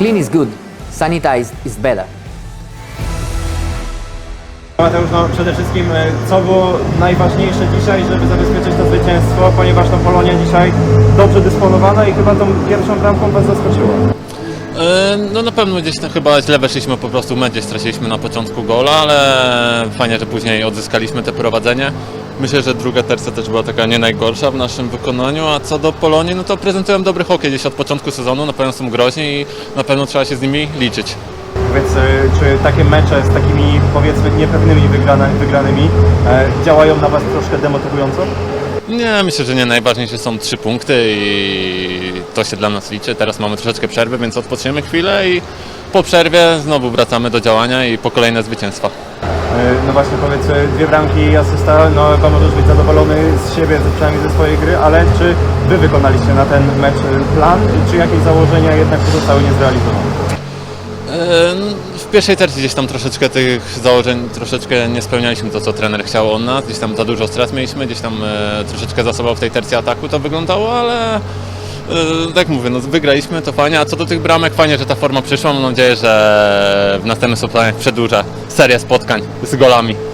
Clean is good, sanitized is better. Mateusz, no przede wszystkim e, co było najważniejsze dzisiaj, żeby zabezpieczyć to zwycięstwo, ponieważ to Polonia dzisiaj dobrze dysponowana i chyba tą pierwszą bramką Was zaskoczyła. No na pewno gdzieś tam chyba źle weszliśmy po prostu w medzie, straciliśmy na początku gola, ale fajnie, że później odzyskaliśmy te prowadzenie. Myślę, że druga tercja też była taka nie najgorsza w naszym wykonaniu, a co do Polonii, no to prezentują dobry hokej gdzieś od początku sezonu, na pewno są groźni i na pewno trzeba się z nimi liczyć. Więc e, czy takie mecze z takimi powiedzmy niepewnymi wygrana, wygranymi e, działają na Was troszkę demotywująco? Nie, myślę, że nie. Najważniejsze są trzy punkty i to się dla nas liczy. Teraz mamy troszeczkę przerwy, więc odpoczniemy chwilę i po przerwie znowu wracamy do działania i po kolejne zwycięstwa. E, No właśnie powiedz, e, dwie bramki i asysta, no chyba możesz być zadowolony z siebie, przynajmniej ze swojej gry, ale czy Wy wykonaliście na ten mecz e, plan, czy jakieś założenia jednak pozostały niezrealizowane? W pierwszej tercji gdzieś tam troszeczkę tych założeń, troszeczkę nie spełnialiśmy to, co trener chciał od nas. Gdzieś tam za dużo strat mieliśmy, gdzieś tam troszeczkę zasobowo w tej tercji ataku to wyglądało, ale tak jak mówię, no, wygraliśmy, to fajnie. A co do tych bramek, fajnie, że ta forma przyszła. Mam nadzieję, że w następnym spotkaniach przedłuża serię spotkań z golami.